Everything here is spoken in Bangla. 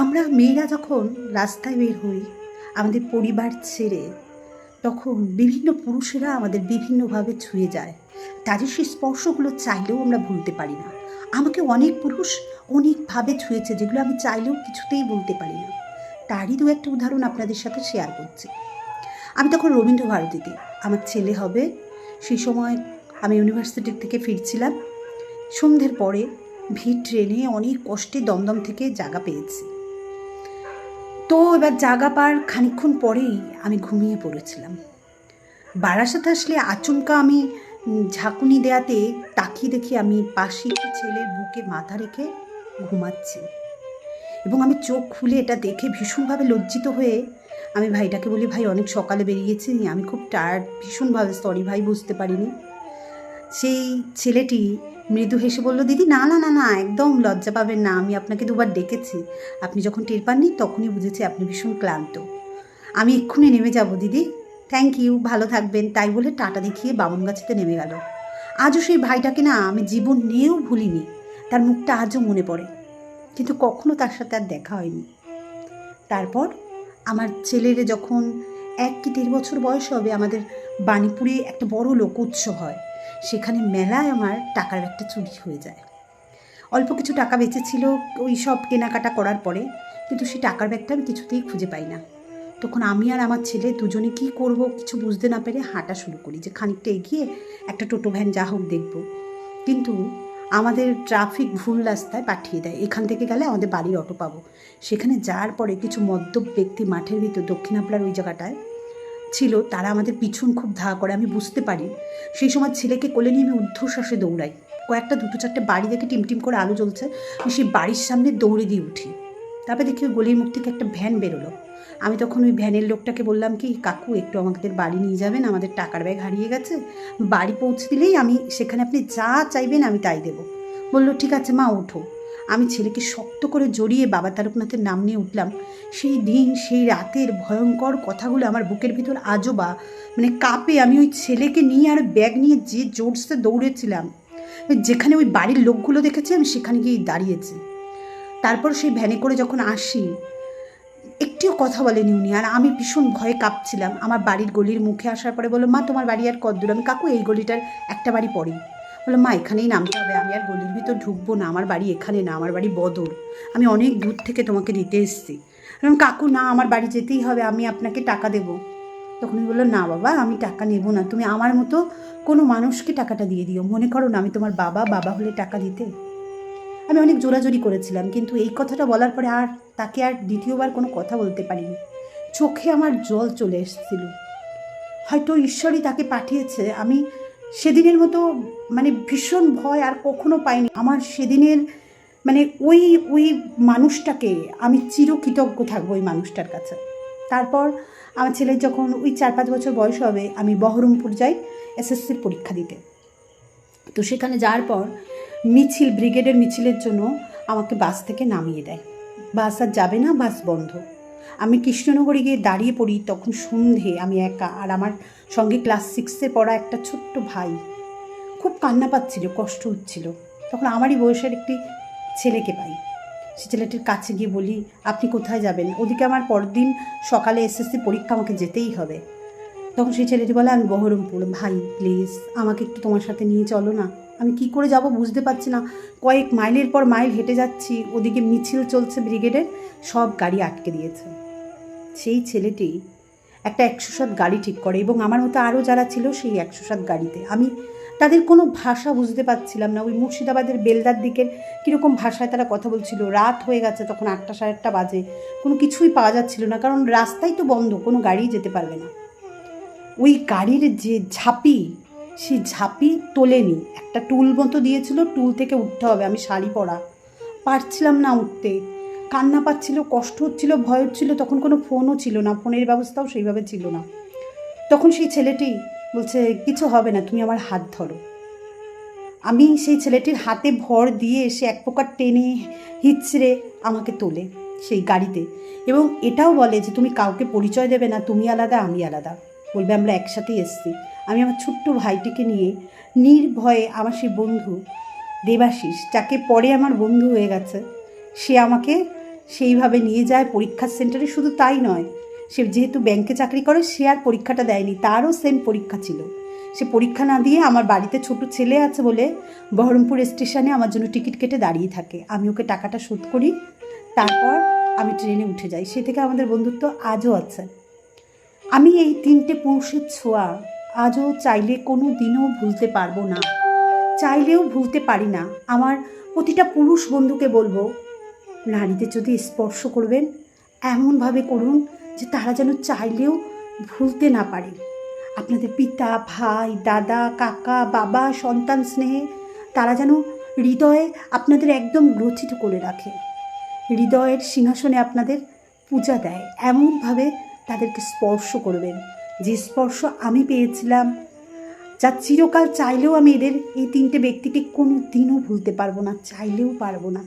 আমরা মেয়েরা যখন রাস্তায় বের হই, আমাদের পরিবার ছেড়ে, তখন বিভিন্ন পুরুষেরা আমাদের বিভিন্নভাবে ছুঁয়ে যায়। তাদের সেই স্পর্শগুলো চাইলেও আমরা ভুলতে পারি না। আমাকে অনেক পুরুষ অনেকভাবে ছুঁয়েছে, যেগুলো আমি চাইলেও কিছুতেই বলতে পারি না। তারই দু একটা উদাহরণ আপনাদের সাথে শেয়ার করছি। আমি তখন রবীন্দ্র ভারতীতে আমার ছেলে হবে সেই সময় আমি ইউনিভার্সিটি থেকে ফিরছিলাম। সন্ধ্যের পরে, ভিড় ট্রেনে অনেক কষ্টে দমদম থেকে জায়গা পেয়েছি। তো এবার জায়গা পার খানিকক্ষণ পরেই আমি ঘুমিয়ে পড়েছিলাম। বারাসাত আসলে আচমকা আমি ঝাঁকুনি দেয়াতে তাকিয়ে দেখি আমি পাশে একটি ছেলের বুকে মাথা রেখে ঘুমাচ্ছি। এবং আমি চোখ খুলে এটা দেখে ভীষণভাবে লজ্জিত হয়ে আমি ভাইটাকে বলি, ভাই, অনেক সকালে বেরিয়েছি আমি খুব টায়ার্ড ভীষণভাবে সরি ভাই, বুঝতে পারিনি। সেই ছেলেটি মৃদু হেসে বলল, দিদি, না না না না, একদম লজ্জা পাবেন না, আমি আপনাকে দুবার ডেকেছি। আপনি যখন টের পাননি, তখনই বুঝেছি আপনি ভীষণ ক্লান্ত। আমি এক্ষুনি নেমে যাব, দিদি। থ্যাংক ইউ ভালো থাকবেন। তাই বলে টাটা দেখিয়ে বামনগাছিতে নেমে গেল। আজও সেই ভাইটাকে না আমি জীবন নিয়েও ভুলিনি। তার মুখটা আজও মনে পড়ে। কিন্তু কখনো তার সাথে আর দেখা হয়নি। তারপর আমার ছেলের যখন এক কি দেড় বছর বয়স হবে, আমাদের বাণীপুরে একটা বড় লোক উৎসব হয়। সেখানে মেলায় আমার টাকার ব্যাগটা চুরি হয়ে যায়। অল্প কিছু টাকা বেঁচেছিল ওই সব কেনাকাটা করার পরে, কিন্তু সেই টাকার ব্যাগটা আমি কিছুতেই খুঁজে পাই না। তখন আমি আর আমার ছেলে দুজনে কি করব কিছু বুঝতে না পেরে হাঁটা শুরু করি যে খানিকটা এগিয়ে একটা টোটো ভ্যান যা হোক দেখব। কিন্তু আমাদের ট্রাফিক ভুল রাস্তায় পাঠিয়ে দেয়। এখান থেকে গেলে আমাদের বাড়ির অটো পাবো। সেখানে যাওয়ার পরে কিছু মদ্যপ ব্যক্তি মাঠের ভিতর দক্ষিণাপলার ওই জায়গাটায় ছিল, তারা আমাদের পিছন খুব ধা করে, আমি বুঝতে পারি। সেই সময় ছেলেকে কোলে নিয়ে আমি ঊর্ধ্বশ্বাসে দৌড়াই। কয়েকটা, দুটো, চারটে বাড়ি দেখে টিমটিম করে আলো জ্বলছে। আমি সেই বাড়ির সামনে দৌড়ে দিয়ে উঠি। তারপরে দেখি ওই গলির মুখ থেকে একটা ভ্যান বেরোলো। আমি তখন ওই ভ্যানের লোকটাকে বললাম কি, কাকু, একটু আমাদের বাড়ি নিয়ে যাবেন, আমাদের টাকার ব্যাগ হারিয়ে গেছে। বাড়ি পৌঁছে দিলেই আমি, সেখানে আপনি যা চাইবেন আমি তাই দেবো। বলল, ঠিক আছে মা, ওঠো। আমি ছেলেকে শক্ত করে জড়িয়ে বাবা তারকনাথের নাম নিয়ে উঠলাম। সেই দিন, সেই রাতের ভয়ঙ্কর কথাগুলো আমার বুকের ভিতর আজও বা মানে কাঁপে আমি ওই ছেলেকে নিয়ে আর ব্যাগ নিয়ে যে জোরসে দৌড়েছিলাম। যেখানে ওই বাড়ির লোকগুলো দেখেছি, আমি সেখানে গিয়ে দাঁড়িয়েছি। তারপর সেই ভ্যানে করে যখন আসি, একটিও কথা বলেনি উনি। আর আমি ভীষণ ভয়ে কাঁপছিলাম। আমার বাড়ির গলির মুখে আসার পরে বলল, মা, তোমার বাড়ি আর কদ্দূর আমি, কাকু, এই গলিটার একটা বাড়ি পরেই। বলল মা, এখানেই নামতে হবে। আমি আর গলির ভিতর ঢুকবো না। আমার বাড়ি এখানে না। আমার বাড়ি বদর। আমি অনেক দূর থেকে তোমাকে দিতে এসেছি। আমি কাকু, না, আমার বাড়ি যেতেই হবে। আমি আপনাকে টাকা দেবো। তখন উনি বলল না, বাবা, আমি টাকা নেব না। তুমি আমার মতো কোনো মানুষকে টাকাটা দিয়ে দিও। মনে করো না, আমি তোমার বাবা বাবা হলে টাকা দিতে। আমি অনেক জোরাজোরি করেছিলাম, কিন্তু এই কথাটা বলার পরে আর তাকে আর দ্বিতীয়বার কোনো কথা বলতে পারিনি। চোখে আমার জল চলে এসেছিল। হয়তো ঈশ্বরই তাকে পাঠিয়েছে। আমি সেদিনের মতো মানে ভীষণ ভয় আর কখনো পাইনি। আমার সেদিনের মানে ওই ওই মানুষটাকে আমি চিরকৃতজ্ঞ থাকব ওই মানুষটার কাছে। তারপর আমার ছেলের যখন ওই চার পাঁচ বছর বয়স হবে, আমি বহরমপুর যাই এসএসসির পরীক্ষা দিতে। তো সেখানে যাওয়ার পর মিছিল, ব্রিগেডের মিছিলের জন্য আমাকে বাস থেকে নামিয়ে দেয়। বাস আর যাবে না, বাস বন্ধ। আমি কৃষ্ণনগরে গিয়ে দাঁড়িয়ে পড়ি, তখন সন্ধে, আমি একা। আর আমার সঙ্গে ক্লাস সিক্সে পড়া একটা ছোট্ট ভাই। খুব কান্না পাচ্ছিল, কষ্ট হচ্ছিল। তখন আমারই বয়সের একটি ছেলেকে পাই। সে ছেলেটির কাছে গিয়ে বলি, আপনি কোথায় যাবেন? ওদিকে আমার পরদিন সকালে এসএসসি পরীক্ষা আমাকে যেতেই হবে। তখন সেই ছেলেটি বলে, আমি বহরমপুর। ভাই প্লিজ আমাকে একটু তোমার সাথে নিয়ে চলো না। আমি কি করে যাব বুঝতে পারছি না। কয়েক মাইলের পর মাইল হেঁটে যাচ্ছি। ওদিকে মিছিল চলছে ব্রিগেডের। সব গাড়ি আটকে দিয়েছে। সেই ছেলেটি একটা একশো সাত গাড়ি ঠিক করে এবং আমার মতো আরও যারা ছিল সেই একশো সাত গাড়িতে। আমি তাদের কোনো ভাষা বুঝতে পারছিলাম না। ওই মুর্শিদাবাদের বেলদার দিকের কীরকম ভাষায় তারা কথা বলছিল। রাত হয়ে গেছে তখন আটটা সাড়ে আটটা বাজে। কোনো কিছুই পাওয়া যাচ্ছিল না। কারণ রাস্তাই তো বন্ধ, কোনো গাড়ি যেতে পারবে না। ওই গাড়ির যে ঝাঁপি, সেই ঝাঁপি তোলেনি। একটা টুল মতো দিয়েছিল, টুল থেকে উঠতে হবে, আমি শাড়ি পরা। পারছিলাম না উঠতে। কান্না পাচ্ছিল, কষ্ট হচ্ছিল, ভয় হচ্ছিল, তখন কোনো ফোনও ছিল না, ফোনের ব্যবস্থাও সেইভাবে ছিল না। তখন সেই ছেলেটি বলছে, কিছু হবে না, তুমি আমার হাত ধরো। আমি সেই ছেলেটির হাতে ভর দিয়ে সে এক প্রকার টেনে, হিচড়ে আমাকে তোলে সেই গাড়িতে। এবং এটাও বলে যে, তুমি কাউকে পরিচয় দেবে না, তুমি আলাদা, আমি আলাদা। বলবে, আমরা একসাথেই এসছি। আমি আমার ছোট্ট ভাইটিকে নিয়ে নির্ভয়ে আমার সেই বন্ধু দেবাশিস, যাকে পরে আমার বন্ধু হয়ে গেছে, সে আমাকে সেইভাবে নিয়ে যায় পরীক্ষার সেন্টারে। শুধু তাই নয়, সে যেহেতু ব্যাংকে চাকরি করে, সে আর পরীক্ষাটা দেয়নি, তারও সেম পরীক্ষা ছিল। সে পরীক্ষা না দিয়ে আমার বাড়িতে ছোট ছেলে আছে বলে বহরমপুর স্টেশনে আমার জন্য টিকিট কেটে দাঁড়িয়ে থাকে। আমি ওকে টাকাটা শোধ করি, তারপর আমি ট্রেনে উঠে যাই। সে থেকে আমাদের বন্ধুত্ব আজও আছে। আমি এই তিনটে পুরুষের ছোঁয়া আজও চাইলে কোনো দিনও ভুলতে পারব না। চাইলেও ভুলতে পারি না। আমার প্রতিটা পুরুষ বন্ধুকে বলব, নারীদের যদি স্পর্শ করবেন, এমনভাবে করুন যে তারা যেন চাইলেও ভুলতে না পারে। আপনাদের পিতা, ভাই, দাদা, কাকা, বাবা, সন্তান, স্নেহে তারা যেন হৃদয়ে আপনাদের একদম গ্রথিত করে রাখে। হৃদয়ের সিংহাসনে আপনাদের পূজা দেয়। এমনভাবে তাদেরকে স্পর্শ করবেন। যে স্পর্শ আমি পেয়েছিলাম, যা চিরকাল চাইলেও আমি এদের এই তিনটে ব্যক্তিকে কোনো দিনও ভুলতে পারব না, চাইলেও পারব না।